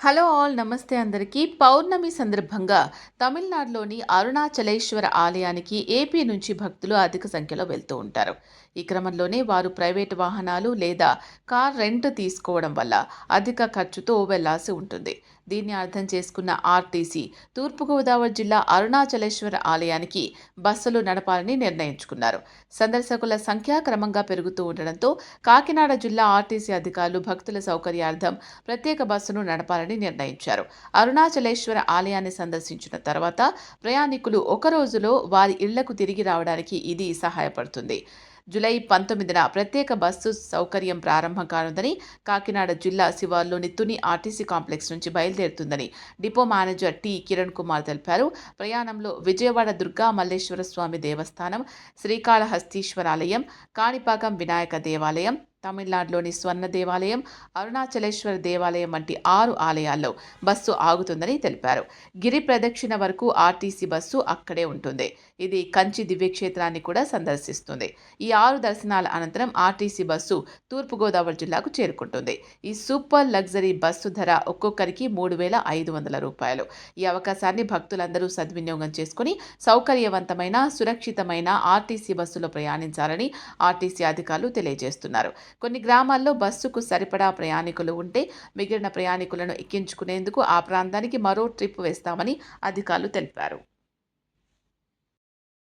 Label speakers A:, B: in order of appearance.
A: Hello all నమస్తే అందరికీ. పౌర్ణమి సందర్భంగా తమిళనాడులోని అరుణాచలేశ్వర ఆలయానికి ఏపీ నుంచి భక్తులు అధిక సంఖ్యలో వెళ్తూ ఉంటారు. ఈ క్రమంలోనే వారు ప్రైవేటు వాహనాలు లేదా కార్ రెంట్ తీసుకోవడం వల్ల అధిక ఖర్చుతో వెళ్ళాల్సి ఉంటుంది. దీన్ని అర్థం చేసుకున్న ఆర్టీసీ తూర్పుగోదావరి జిల్లా అరుణాచలేశ్వర ఆలయానికి బస్సులు నడపాలని నిర్ణయించుకున్నారు. సందర్శకుల సంఖ్య క్రమంగా పెరుగుతూ ఉండడంతో కాకినాడ జిల్లా ఆర్టీసీ అధికారులు భక్తుల సౌకర్యార్థం ప్రత్యేక బస్సును నడపాలని నిర్ణయించారు. అరుణాచలేశ్వర ఆలయాన్ని సందర్శించిన తర్వాత ప్రయాణికులు ఒక రోజులో వారి ఇళ్ళకు తిరిగి రావడానికి ఇది సహాయపడుతుంది. జూలై పంతొమ్మిదిన ప్రత్యేక బస్సు సౌకర్యం ప్రారంభం కానుందని కాకినాడ జిల్లా శివార్లోని తుని ఆర్టీసీ కాంప్లెక్స్ నుంచి బయలుదేరుతుందని depot manager T. Kiran Kumar తెలిపారు. ప్రయాణంలో విజయవాడ దుర్గా మల్లేశ్వర స్వామి దేవస్థానం శ్రీకాళహస్తీశ్వరాలయం కాణిపాకం వినాయక దేవాలయం తమిళనాడులోని స్వర్ణ దేవాలయం అరుణాచలేశ్వర దేవాలయం వంటి ఆరు ఆలయాల్లో బస్సు ఆగుతుందని తెలిపారు. గిరి ప్రదక్షిణ వరకు ఆర్టీసీ బస్సు అక్కడే ఉంటుంది. ఇది కంచి దివ్యక్షేత్రాన్ని కూడా సందర్శిస్తుంది. ఈ ఆరు దర్శనాల అనంతరం ఆర్టీసీ బస్సు తూర్పుగోదావరి జిల్లాకు చేరుకుంటుంది. ఈ సూపర్ లగ్జరీ బస్సు ధర ఒక్కొక్కరికి మూడు వేల ఐదు వందల రూపాయలు. ఈ అవకాశాన్ని భక్తులందరూ సద్వినియోగం చేసుకుని సౌకర్యవంతమైన సురక్షితమైన ఆర్టీసీ బస్సులో ప్రయాణించాలని ఆర్టీసీ అధికారులు తెలియజేస్తున్నారు. కొన్ని గ్రామాల్లో బస్సుకు సరిపడా ప్రయాణికులు ఉంటే మిగిలిన ప్రయాణికులను ఎక్కించుకునేందుకు ఆ ప్రాంతానికి మరో ట్రిప్ వేస్తామని అధికారులు తెలిపారు.